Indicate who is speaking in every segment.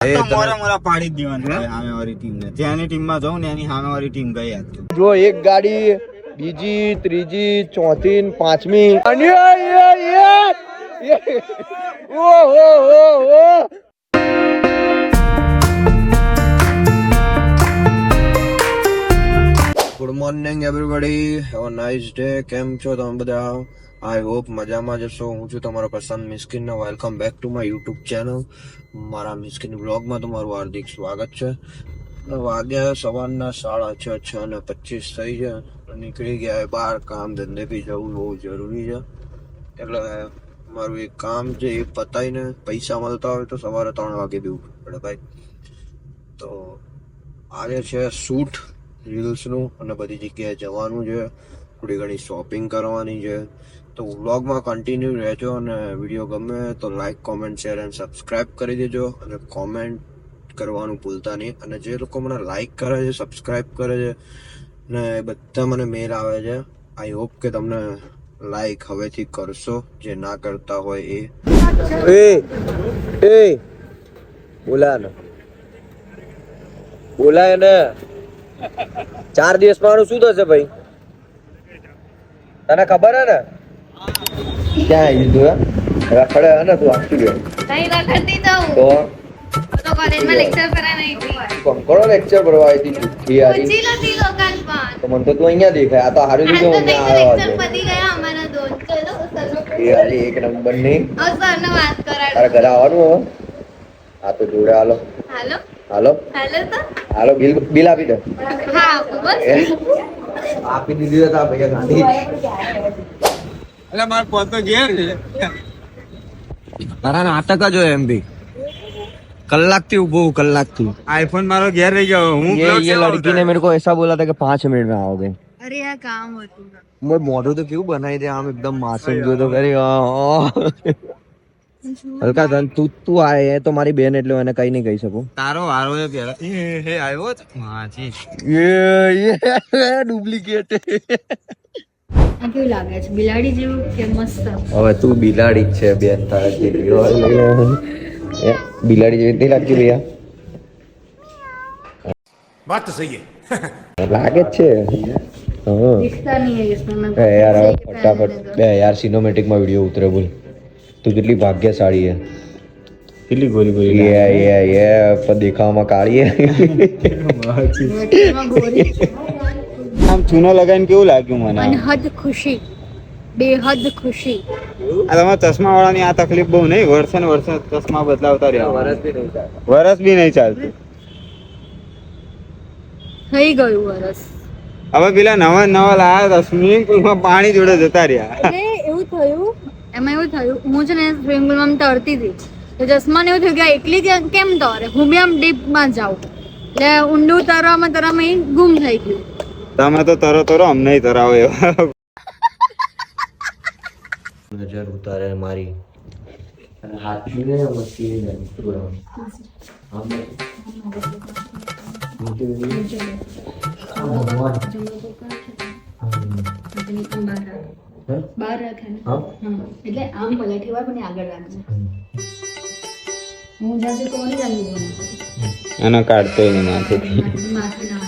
Speaker 1: જ દેવાનું હોય ત્યાંની ટીમમાં જાઉં ને એની સામેવાળી ટીમ ગઈ
Speaker 2: જો એક ગાડી બીજી ત્રીજી ચોથી પાંચમી. Good morning everybody have a nice day કેમ છો તમે બધા? આઈ હોપ મજામાં જશો હું છું તમારો પસંદ Miskin welcome back to my YouTube channel મારા મિસ્કિન બ્લોગમાં તમારું હાર્દિક સ્વાગત છે. વાગ્યા સવારના સાડા છ છ ને પચીસ થઈ છે. નીકળી ગયા બહાર. કામ ધંધે બી જવું બહુ જરૂરી છે. એટલે મારું એક કામ છે એ પતાવીને પૈસા મળતા હોય તો સવારે ત્રણ વાગે દેવું પડે ભાઈ. તો આજે છે શૂટ રીલ્સનું અને બધી જગ્યાએ જવાનું છે. થોડી ઘણી શોપિંગ કરવાની છે. તો વ્લોગમાં કન્ટિન્યુ રહેજો અને વીડિયો ગમે તો like comment share and subscribe કરી દેજો. અને કોમેન્ટ કરવાનું ભૂલતા નહીં. અને જે લોકો મને લાઈક કરે છે સબસ્ક્રાઇબ કરે છે, ને એ બધા મને મેલ આવે છે. આઈ હોપ કે તમને લાઈક હવેથી કરશો. જે ના કરતા હોય એ. એ એ બોલા ને બોલાય ને. ચાર દિવસ મારું શું થશે ભાઈ? તને ખબર હે ને? ક્યાં આવી તું રખડે હે ને તું આખી ગયો
Speaker 3: નહીં રખડતી.
Speaker 2: તો
Speaker 3: તો? કોલેજમાં લેક્ચર નહીં
Speaker 2: લેક્ચર ભરવા આવી હતી. જુઠ્ઠી હારી
Speaker 3: પૂછી નથી લોકાન પણ.
Speaker 2: તો મને તો તું અહીંયા દેખાય. આ તો હારું હું
Speaker 3: નહીં
Speaker 2: આવ્યો
Speaker 3: લેક્ચર પતી ગયા અમારા દોસ્ત. ચલો, સરનો
Speaker 2: એ એક નંબરની.
Speaker 3: હવે સરને વાત કરાડું.
Speaker 2: તારા ઘરે આવવાનું હવે આ તો જોડે હાલો.
Speaker 3: હાલો.
Speaker 2: હાલો.
Speaker 3: હાલો તો.
Speaker 2: હાલો બિલ બિલ આપી દે.
Speaker 3: હા બસ.
Speaker 2: આપી દીધી હતા ભૈયા ગાંધી
Speaker 1: એટલે મારે પોતો ઘેર છે
Speaker 2: તારા નાટક જ હોય એમ બી कलाक थी वो कलाक थी
Speaker 1: આઈફોન મારો ઘેર રહી ગયો હું
Speaker 2: ये
Speaker 1: vlog
Speaker 2: ये
Speaker 1: से
Speaker 2: लड़की ने मेरे को ऐसा बोला था कि पाँच मिनट में आओगे
Speaker 3: અરે આ કામ હતું
Speaker 2: मैं मोटो तो क्यों बनाई दे आम एकदम मासूम जो तो करे હલકા તન તું તું આય એ તો મારી બેન એટલે એને કઈ નહીં કહી શકું.
Speaker 1: તારો વારો એ પેલા એ આવ્યો
Speaker 2: હાજી એ
Speaker 3: એ ડુપ્લિકેટ. લાગે છે? બિલાડી જેવું કે મસ્ત?
Speaker 2: હવે તું બિલાડી જ છે બેન તારા બિલાડી જેવી નહીં લાગતી ભૈયા.
Speaker 4: વાત તો સહી
Speaker 2: લાગે છે. હા. યાર ફટાફટ. બે યાર સિનેમેટિકમાં વીડિયો ઉતરે બોલ. તું કેટલી ભાગ્યશાળી હે.
Speaker 1: કેટલી ગોરી
Speaker 2: યે યે યે પર દેખાવામાં કાળી હે.
Speaker 1: આમ ચૂનો લગાવીને કેવું લાગ્યું મને?
Speaker 3: અનહદ ખુશી. બેહદ ખુશી.
Speaker 1: આ તમારા ચશ્મા વાળાની આ તકલીફ બહુ નહીં વર્ષે ને વર્ષે ચશ્મા બદલાવતા રહ્યા. વરસ બી નહીં ચાલતું.
Speaker 3: થઈ ગયું વરસ.
Speaker 1: હવે પેલા નવા નવા લાયા હતા સ્વિમિંગ પુલમાં પાણી જોડે જતા રહ્યા.
Speaker 3: એવું થયું. એમાં એવું થયું હું છે ને સ્વિમિંગ પુલમાં તરતી હતી. તો ચશ્માને એવું થયું કે એકલી કે- કેમ તરે? હું બી આમ ડીપમાં જાઉં. એટલે ઊંડું તરવામાં તરવામાં ગુમ થઈ ગયું.
Speaker 1: તમે તો તરો તરો અમને તરાવો એવા.
Speaker 2: નજર ઉતારે મારી. અને ને મસ્તી ને
Speaker 3: બહાર રાખે એટલે આમ પલટી વાર પણ આગળ રાખજે. હું જ્યાં કોને જાણી બોલું
Speaker 1: કાઢતો નહીં માથેથી.
Speaker 3: માથે ના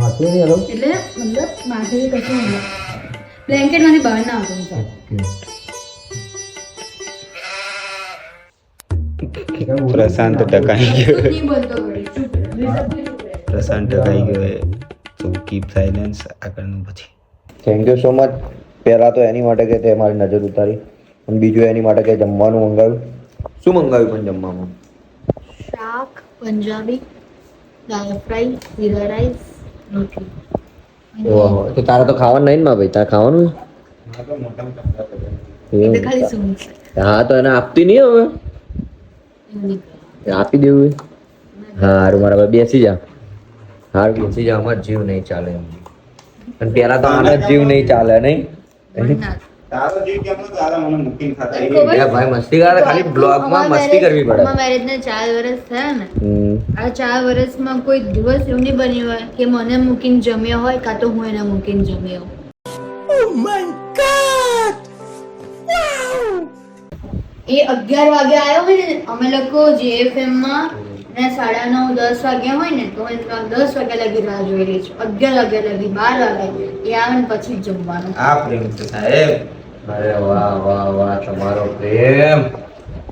Speaker 2: માથે નહીં હલો
Speaker 3: એટલે મતલબ માથે કશું નહીં બ્લેન્કેટ બહાર ના આવતું
Speaker 1: પ્રશાંત ટકાઈ ગયો.
Speaker 3: નહીં બોલતો વળી. ચૂપ રહે.
Speaker 1: પ્રશાંત ટકાઈ ગયો. તો કીપ સાયલેન્સ આગળનું પછી.
Speaker 2: થેન્ક યુ સો મચ પહેલા તો એની માટે કે તે મારી નજર ઉતારી અને બીજું એની માટે કે જમવાનું મંગાવ્યું. શું મંગાવ્યું પણ જમવામાં?
Speaker 3: શાક પંજાબી દાળ ફ્રાય જીરા રાઈસ રોટલી.
Speaker 2: ઓહો તો તારે તો ખાવાનું નહીં ને માં ભાઈ? તારે ખાવાનું. હા તો એને આપતી નહીં હવે? આપી દેવું હા હારું મારા ભાઈ બેસી જા. હારું. બેસી જા અમાર જીવ નહીં ચાલે અને પેલા તો આના જીવ નહીં ચાલે નહીં?
Speaker 3: પણ ના.
Speaker 1: તારો જીવ કેમ તારા મને મૂકીને ખાતા?
Speaker 3: ખબર?
Speaker 2: એ ભાઈ મસ્તી કરે ખાલી બ્લોગમાં
Speaker 3: અમારા
Speaker 2: મસ્તી કરવી પડે.
Speaker 3: અમારા ને ચાર વર્ષ થયા ને. આ ચાર વર્ષમાં કોઈ દિવસ એવું નહીં બન્યું હોય કે મને મૂકીને જમ્યો હોય કાં તો હું એને મૂકીને જમ્યો એ અગિયાર વાગે આવ્યો હોય ને અમે લોકો એમ માં ને સાડા નવ દસ વાગ્યા હોય ને તો અમે દસ વાગ્યા લગી રાહ જોઈ રહી છું અગિયાર વાગ્યા લગી બાર વાગે એ આવે ને પછી જમવાનું.
Speaker 1: આ પ્રેમ છે સાહેબ.
Speaker 2: અરે વાહ વાહ વાહ તમારો પ્રેમ.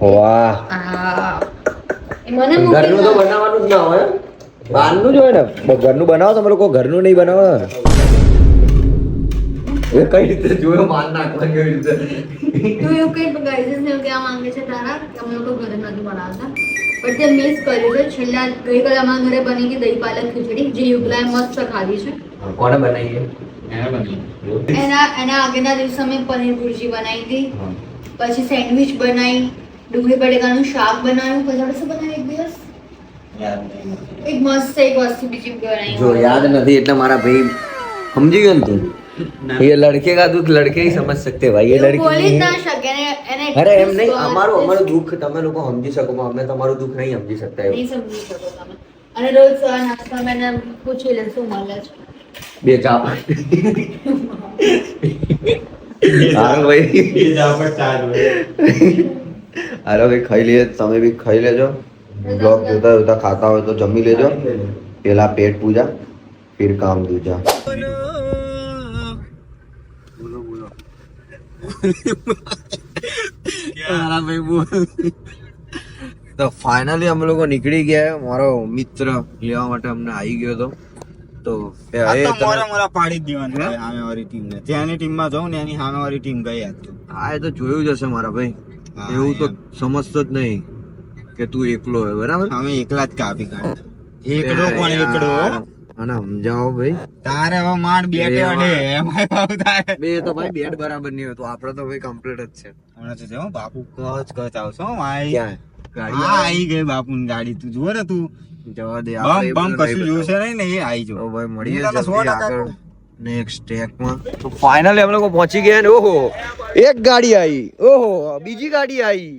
Speaker 2: વાહ.
Speaker 3: મને
Speaker 2: ઘરનું તો બનાવવાનું જ ના હોય બહારનું જ હોય ને? ઘરનું બનાવો તમે લોકો ઘરનું નહીં બનાવો. એ કઈ રીતે જોયો? માર નાખવા કેવી રીતે?
Speaker 3: તું એવું કઈ ગાઈઝસ ને એવું કહેવા માંગે છે તારા? કે અમે લોકો ઘરે નથી બનાવતા? પણ તે મિસ કર્યું છે. છેલ્લા ગઈકાલે અમારા ઘરે બની ગઈ દહીં પાલક ખીચડી જે યુગલાએ મસ્ત ખાધી છે.
Speaker 2: કોને બનાવી
Speaker 1: એના
Speaker 3: એના આગળના દિવસે અમે પનીર ભુરજી બનાવી હતી. પછી સેન્ડવિચ બનાવી. ડુંગળી બટેકાનું શાક બનાવ્યું. પછી આપણે શું બનાવ્યું એક દિવસ? એક મસ્ત એક વસ્તુ બીજી બનાવી.
Speaker 2: જો યાદ નથી એટલે મારા ભાઈ સમજી ગયો ને તું. ये लड़के का दुख लड़के ही समझ सकते हैं भाई ये
Speaker 3: એવું બોલી જ
Speaker 2: लड़की
Speaker 3: ના શકે એને એને
Speaker 2: અરે એમ નહીં
Speaker 3: એટલું
Speaker 2: અમારું
Speaker 3: સ્વાદ
Speaker 2: અમારું દુઃખ તમે લોકો સમજી શકો પણ અમે તમારું દુઃખ નહીં સમજી શકતા એવું
Speaker 3: નહીં સમજી શકો તમે અને રોજ સવાર નાસ્તામાં એને પૂછી લે શું મળે છે
Speaker 2: બે ચા હારો ભાઈ હારો ભાઈ ખાઈ લઈએ તમે બી ખાઈ લેજો બ્લોગ જોતા જોતા ખાતા હોય તો જમી લેજો પેલા પેટ પૂજા ભાઈ બોલ તો ફાઇનલી અમે લોકો નીકળી ગયા મારો મિત્ર લેવા માટે અમને આવી ગયો હતો. તો
Speaker 1: મોરા મોરા પાડી જ સામે વાળી ટીમ ને ત્યાંની ટીમમાં જાઉં ને એની સામે વાળી ટીમ ગઈ હતી
Speaker 2: હા એ તો જોયું જ હશે મારા ભાઈ. એવું તો સમજતો જ નહીં કે તું એકલો હોય બરાબર?
Speaker 1: અમે એકલા જ કાપી કાઢ એકડો પણ એકડો
Speaker 2: અને સમજાવો ભાઈ.
Speaker 1: તારે હવે માંડ બેટે
Speaker 2: એ
Speaker 1: અડે એમાંય ભાવ થાય.
Speaker 2: બે તો ભાઈ બેટ બરાબર નહીં હોય તો આપણે તો ભાઈ કમ્પ્લીટ જ છે.
Speaker 1: હમણાં તો જો બાપુ કચ કચ આવશો
Speaker 2: ભાઈ ગાડી
Speaker 1: આઈ ગઈ બાપુની ગાડી. તું જુઓ ને તું.
Speaker 2: જવા દે
Speaker 1: બમ બમ કશું જોશે નહીં ને એ આઈ જો
Speaker 2: ભાઈ મળીએ આગળ. નેક્સ્ટ ટ્રેકમાં તો ફાઇનલી અમે લોકો પહોંચી ગયા ને ઓહો એક ગાડી આવી ઓહો બીજી ગાડી આવી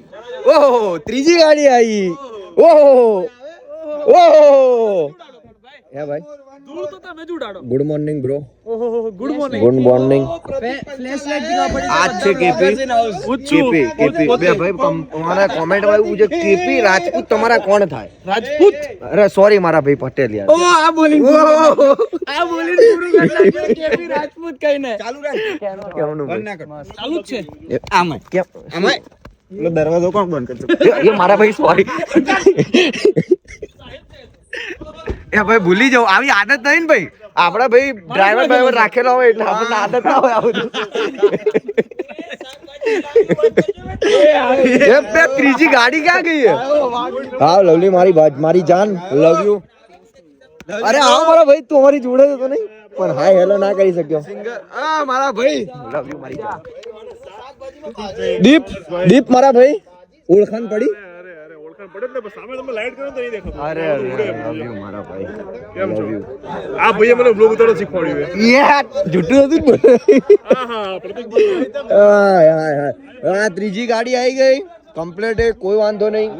Speaker 2: ઓહો ત્રીજી ગાડી આવી ઓહો ઓહો. હે ભાઈ? Good morning bro good morning good morning આજ છે કેપી. KP KP. બે ભાઈ તમારા કોમેન્ટમાં એવું પૂછે કેપી રાજપૂત તમારા કોણ થાય? રાજપૂત. અરે સોરી મારા ભાઈ પટેલ યાર. ઓ આ બોલી આ બોલી રાજપૂત કઈ ને. ચાલુ રાખ. કેમનું ભાઈ?
Speaker 1: બંધ ના કર.
Speaker 5: ચાલુ જ છે.
Speaker 1: આમાં
Speaker 2: કેમ?
Speaker 1: આમાં દરવાજો કોણ બંધ કરતો
Speaker 2: એ મારા ભાઈ સોરી એ ભાઈ ભૂલી જાવ આવી આદત નહીં ને ભાઈ? આપડા ભાઈ ડ્રાઈવર ડ્રાઈવર રાખેલો હોય એટલે આપણને આદત ના હોય આ બે ત્રીજી ગાડી ક્યાં ગઈ હા લવલી મારી મારી જાન લવ યુ અરે આવો મારા ભાઈ તું અમારી જોડે હતો નહીં? પણ હાય હેલો ના કરી શક્યો. હા મારા ભાઈ. લવ યુ મારી જાન દીપ દીપ મારા ભાઈ. ઓળખાણ પડી? અરે અરે લવ યુ મારા ભાઈ. લવ યુ
Speaker 6: આ ભાઈએ મને બ્લોગ ઉતારવા શીખવાડ્યું
Speaker 2: યાર જુઠ્ઠું હતું જ બોલે.
Speaker 6: હા હા પ્રતિક
Speaker 2: હાય, હાય, હાય. આ ત્રીજી ગાડી આવી ગઈ. કમ્પ્લીટ કોઈ વાંધો નહીં.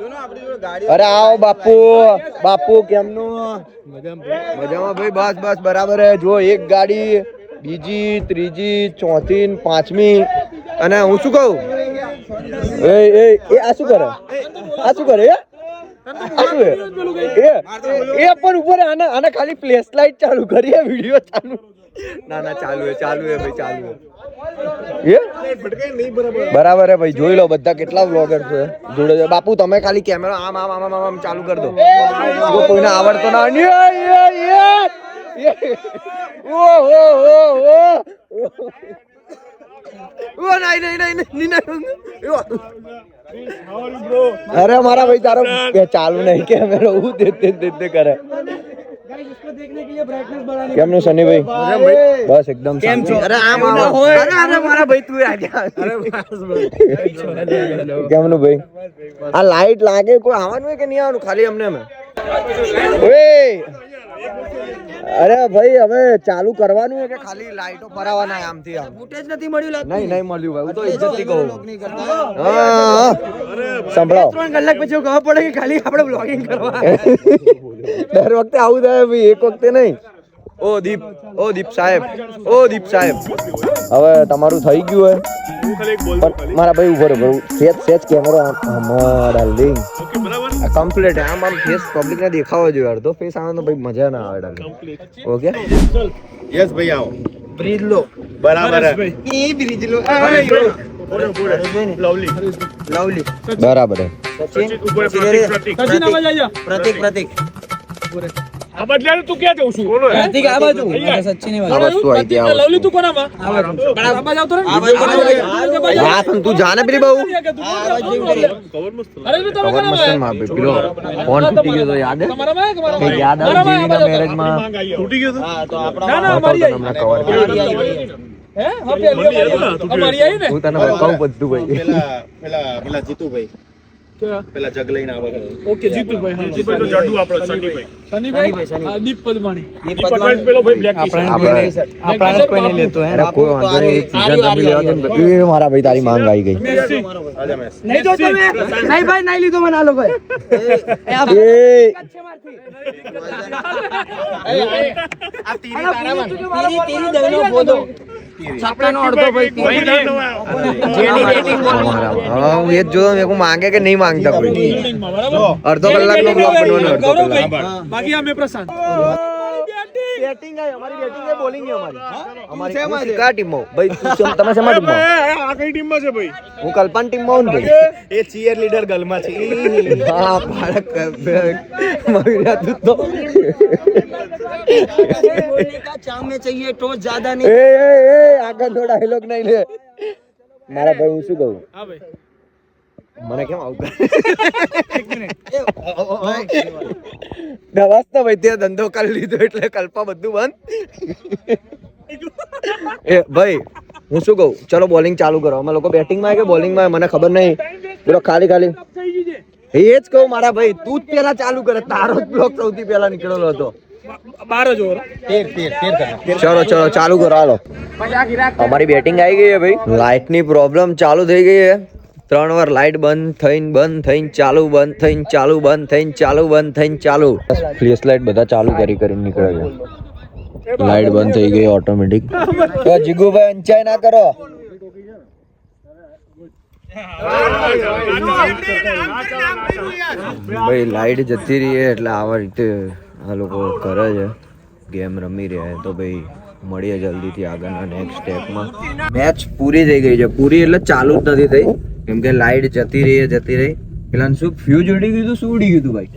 Speaker 2: અરે આવો બાપુ. બાપુ કેમનું? મજામાં ભાઈ બસ બસ બરાબર હે. જો એક ગાડી બીજી ત્રીજી ચોથી પાંચમી. અને હું શું કહું? એ એ એ આ શું કરે? આ શું કરે? એ? હે? પણ ઉપર આના આને ખાલી ફ્લેશ લાઈટ ચાલુ કરીએ વિડિયો ચાલુ. ના ના ચાલુ હે ચાલુ હે ભાઈ ચાલુ હે બરાબર હે ભાઈ જોઈ લો બધા કેટલા વ્લોગર છે. જોડે છે. બાપુ તમે ખાલી કેમેરા આમ આમ આમ આમ આમ ચાલુ કરી દો. કોઈને આવડતો ના. ઓ હો હો! ઓ ઓ નહીં નહીં નહીં નહીં નહીં અરે મારા ભાઈ તારો ચાલુ નહીં કેમેરો હું ભાઈ તે તે તે કરે. કેમનું શનિભાઈ બસ એકદમ. અરે આમ આમ અરે અરે મારા ભાઈ તું આજા કેમનું ભાઈ? આ લાઈટ લાગે કોઈ આવવાનું હોય કે નહીં આવવાનું? ખાલી અમને અમે ઓય! અરે ભાઈ હવે ચાલુ કરવાનું કે ખાલી લાઈટો ભરાવાના આમથી આમ? ફૂટેજ નથી મળ્યું નહીં નહીં મળ્યું ભાઈ હું તો ઇજ્જતથી કહું. હા, હા. સંભળાવો.
Speaker 5: ત્રણ કલાક પછી ખબર પડે કે ખાલી આપણે બ્લોગિંગ કરવા.
Speaker 2: દર વખતે આવું થાય ભાઈ એક વખતે નહીં. ઓ દીપ ઓ દીપ સાહેબ ઓ દીપ સાહેબ. હવે તમારું થઈ ગયું
Speaker 6: ખાલી
Speaker 2: મારા ભાઈ ઊભો રહો સેજ સેજ કેમેરો
Speaker 6: ઓકે બરાબર
Speaker 2: કમ્પ્લીટ આમ આમ ફેસ પબ્લિક ને દેખાવો જોઈએ અડધો ફેસ આવે તો ભાઈ મજા ના આવે ડાર્લિંગ. ઓકે
Speaker 1: યસ ભાઈ આવો.
Speaker 2: બ્રીજ લો.
Speaker 1: બરાબર એ બ્રિજ લો.
Speaker 6: લવલી.
Speaker 2: લવલી. બરાબર.
Speaker 6: સચિન? પ્રતિક પ્રતિક.
Speaker 5: પ્રતિક.
Speaker 6: આ બદલે તું ક્યાં જઉં છું?
Speaker 5: પ્રતિક આ બાજુ. અને સચિન એ
Speaker 2: આ
Speaker 5: બાજુ.
Speaker 2: વસ્તુ આવી ગયા
Speaker 6: લવલી તું કોનામાં
Speaker 5: આ બાજુ.
Speaker 2: હા પણ તું જાને પેલી બહુ?
Speaker 6: કવર મસ્ત
Speaker 2: ખબર મસ્તમાં? ભાઈ પેલો ફોન તૂટી ગયો તો યાદ હે? કઈ યાદ આવે જીવીના મેરેજમાં?
Speaker 6: તૂટી ગયો તો?
Speaker 5: હા તો આપણા
Speaker 2: હતો તો હમણાં કવર હું તને બતાવું બધું ભાઈ.
Speaker 1: પેલા પેલા પેલા જીતુભાઈ. પેલા જગ લઈને આવે
Speaker 6: ઓકે જીતુભાઈ હા. જીતુભાઈ તો જાડુ આપણો સનીભાઈ
Speaker 5: સનીભાઈ
Speaker 6: દીપ પદમાણી
Speaker 5: દીપ પદમાણી.
Speaker 6: પેલો ભાઈ બ્લેક
Speaker 2: આપણે
Speaker 5: કોઈ નહીં લેતો હે
Speaker 2: કોઈ વાંધો નહીં. સીઝન તમે લેવા દે. એ મારા ભાઈ તારી માંગ આવી ગઈ.
Speaker 1: આજા
Speaker 5: નહીં તો તમે. નહીં ભાઈ નહીં લીધો મને. આ લોકો એ આ તીરી તારા માં તીરી તીરી ભાઈ તેરી
Speaker 2: હા હું એ જ જોયો મેં માંગે કે નહીં માંગતા કોઈ? અડધો કલાક નો બ્લોક બનવાનો અડધો કલાક.
Speaker 6: બાકી અમે પ્રશાંત.
Speaker 2: બેટિંગ આય અમારી બેટિંગ છે બોલિંગ છે અમારી. અમારી હું શિકાર ટીમમાં ભાઈ તું તમે શેમાં ટીમમાં
Speaker 6: આ કઈ ટીમમાં છે ભાઈ?
Speaker 2: હું કલ્પન ટીમમાં હું ભાઈ?
Speaker 1: એ ચીયર લીડર ગલમાં છે.
Speaker 2: હા તું તો
Speaker 5: बोलने का चाम में चाहिए टोच ज्यादा
Speaker 2: એ એ એ આગળ નો ડાયલોગ નહીં લે મારા ભાઈ હું શું કહું
Speaker 6: હા ભાઈ
Speaker 2: મને કેમ આવતા દવાસ તો ભાઈ તે ધંધો કરી લીધો એટલે કલ્પા બધું બંધ એ ભાઈ હું શું કહું ચલો બોલિંગ ચાલુ કરો અમે લોકો બેટિંગમાં કે બોલિંગમાં મને ખબર નહીં પેલો ખાલી ખાલી એ જ કહું મારા ભાઈ તું જ પેલા ચાલુ કરે તારો જ બ્લોક સૌથી પહેલા નીકળેલો હતો
Speaker 6: બાર જ ઓવર.
Speaker 2: ચલો ચલો ચાલુ કરો હાલો. અમારી બેટિંગ આવી ગઈ છે ભાઈ. લાઇટની પ્રોબ્લેમ ચાલુ થઈ ગઈ છે. ત્રણ વાર લાઇટ બંધ થઈને બંધ થઈને ચાલુ બંધ થઈને ચાલુ બંધ થઈને ચાલુ બંધ થઈને ચાલુ. ફ્લેશ લાઇટ બધા ચાલુ કરી કરીને નીકળે છે. લાઇટ બંધ થઈ ગઈ ઓટોમેટિક તો જીગુભાઈ અંચાઈ ના કરો. ભાઈ લાઇટ જતી રહી એટલે આવા રીતે આ લોકો કરે છે. ગેમ રમી રહ્યા તો ભાઈ મળીએ જલ્દીથી આગળના નેક્સ્ટ સ્ટેપમાં મેચ પૂરી થઈ ગઈ છે. પૂરી એટલે ચાલુ જ નથી થઈ. કેમ કે લાઇટ જતી રહી જતી રહી. પેલા શું ફ્યુઝ ઉડી ગયું હતું શું ઉડી ગયું હતું ભાઈ?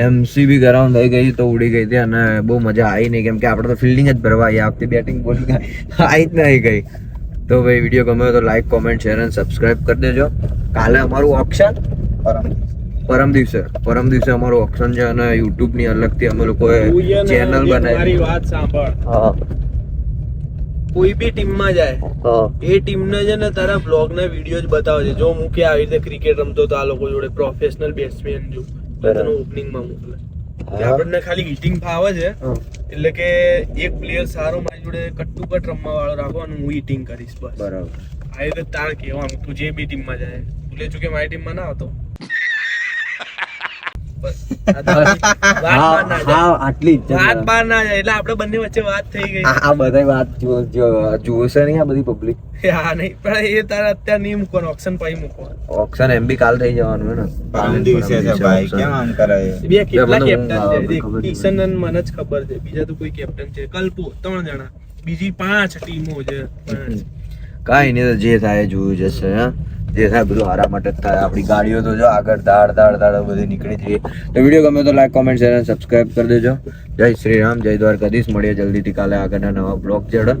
Speaker 6: એમસીબી
Speaker 2: ગરમ થઈ ગઈ તો ઉડી ગઈ હતી અને બહુ મજા આવી નહીં. કેમ કે આપણે તો ફિલ્ડિંગ જ ભરવા આવી આ વખતે બેટિંગ બોલિંગ આવી જ નહીં ગઈ. તો ભાઈ વીડિયો ગમે તો લાઈક કોમેન્ટ શેર અને સબસ્ક્રાઈબ કરી દેજો. કાલે અમારું ઓપ્શન પરમ દિવસે પરમ દિવસે અમારું ઓપ્શન છે અને યુટ્યુબની અલગથી અમે લોકોએ ચેનલ
Speaker 6: મારી વાત સાંભળ.
Speaker 2: હા.
Speaker 5: કોઈ બી ટીમમાં જાય એ ટીમ ને છે ને તારા બ્લોગ ના વીડિયો જ બતાવે છે. જો હું કે આવી રીતે ક્રિકેટ રમતો તો આ લોકો જોડે પ્રોફેશનલ બેટ્સમેન જો બધાનું ઓપનિંગમાં મોકલે. આપણને ખાલી હિટિંગ ફાવે છે એટલે કે એક પ્લેયર સારો મારી જોડે કટ્ટુ કટ રમવા વાળો રાખવાનું હું હિટિંગ કરીશ બસ.
Speaker 2: બરાબર.
Speaker 5: આ રીતે તાર કહેવાનું. તું જે બી ટીમમાં જાય ભૂલે કે મારી વાત બહાર ના જાય.
Speaker 2: આટલી
Speaker 5: વાત બહાર ના જાય એટલે આપણે બંને વચ્ચે વાત થઈ ગઈ.
Speaker 2: આ બધા વાત જો જો નહીં આ બધી પબ્લિક
Speaker 5: હા નહીં પણ એ તારા અત્યારે નહીં મૂકવાનું ઓપ્શન પછી મૂકવાનું.
Speaker 2: ઓપ્શન એમ બી કાલ થઈ જવાનું ને?
Speaker 1: દિવસે છે ભાઈ કેમ આમ કરે?
Speaker 5: બે કેટલા કેપ્ટન છે. કિશન અને મને જ ખબર છે. બીજા તો કોઈ કેપ્ટન છે. કલ્પો ત્રણ જણા. બીજી પાંચ ટીમો છે. પાંચ.
Speaker 2: કાંઈ નહીં જે થાય જોયું જશે હા. જે થાય બધું હારા માટે થાય. આપણી ગાડીઓ તો જો આગળ દાડ દાડ દાડ બધી નીકળી જઈએ. તો વીડિયો ગમે તો લાઈક કોમેન્ટ શેર અને સબસ્ક્રાઇબ કરી દેજો. જય શ્રી રામ, જય દ્વારકાધીશ. મળીએ જલ્દીથી કાલે આગળના નવા બ્લોગ જોડે